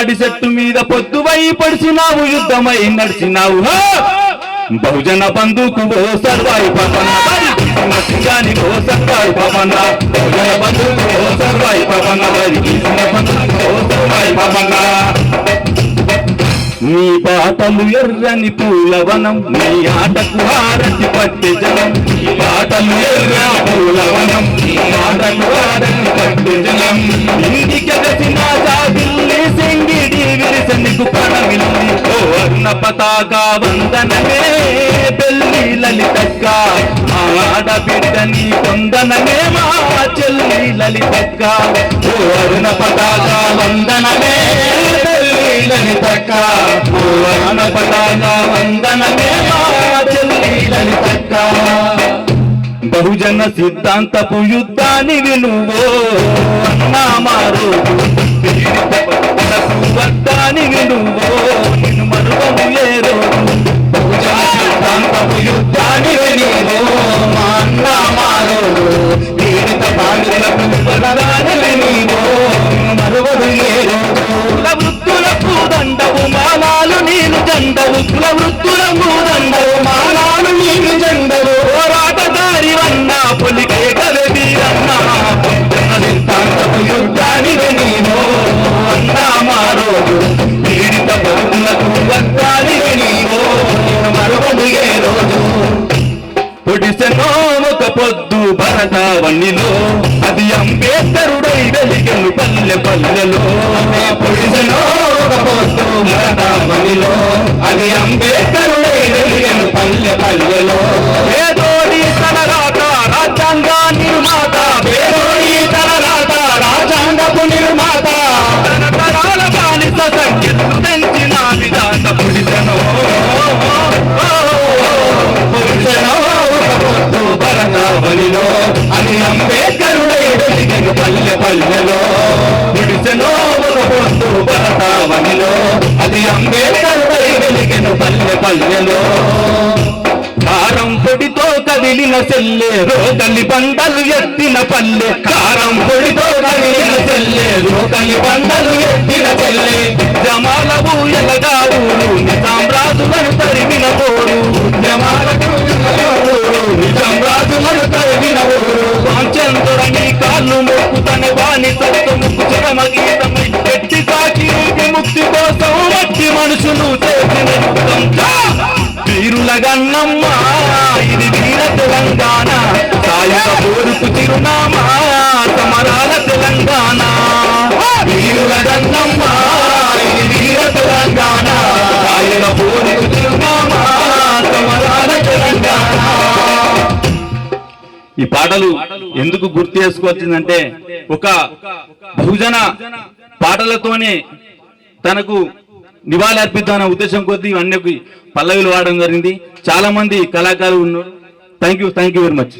అడి చెట్టు మీద పొద్దువై పడిచినావు యుద్ధమై నడిచినావు. బహుజన బంధుకు సర్వాయి పవన సింగాని ఓ సర్వాయి పవన. బహుజన బంధుకు ఓ సర్వాయి పవన ఓ సర్వాయి పవన. నీ పాటలు ఎర్రని పూలవనం నీ ఆటకు హారతి పట్టి జనం. నీ పాటలు ఎర్రని పూలవనం పడవిల్లి ఓ పతాక వందనమే పెళ్ళి లలితక్క. ఆడబిడ్డని ఆడబిడ్డ కొందనమే మా చెల్లి లలితక్క. ఓ అరుణ పతాక వందనమే పెళ్ళి లలితక్క. ఓ అరుణ పతాక వందనమే మా చెల్లి లలితక్క. బహుజన సిద్ధాంతపు యుద్ధానికి నువ్వో అన్నా మారు. పొద్దు అది అంబేద్కరుడై వెలిగను పల్లె పల్లెలో. పొడిసలో ఒక పొద్దు భరతావణిలో అది అంబేద్కరుడై అంబేద్కరుడై వెలిగను పల్లె పల్లెలో పురుషనో ఒక పొద్దు అది అంబేద్కరుడై వెలిగను పల్లె పల్లెలో కారం పొడితో కదిలిన సెల్లే రోగలి పంటలు ఎత్తిన పల్లె. కారం పొడితో కదిలిన సెల్లే రోగలి పంటలు ఎత్తిన రామచంద్రుడని కాళ్ళు వాణి సత్తు ముక్కు చిరమ గీతమై పెట్టి సాకి విముక్తి కోసం వట్టి మనుషులు చేసిన యుద్ధం. వీరుల గన్నమ్మ ఇది వీర తెలంగాణ. సాయుధ పోరుకు చిరునామా సమరాల తెలంగాణ. వీరుల గన్నమ్మ ఇది వీర తెలంగాణ. సాయుధ పోరు ఈ పాటలు ఎందుకు గుర్తు చేసుకొచ్చిందంటే ఒక బహుజన పాటలతోనే తనకు నివాళి అర్పిద్దామనే ఉద్దేశం కొద్దీ ఇవన్నీ పల్లవిలు వాడడం జరిగింది. చాలా మంది కళాకారులు ఉన్నారు. Thank you thank you very much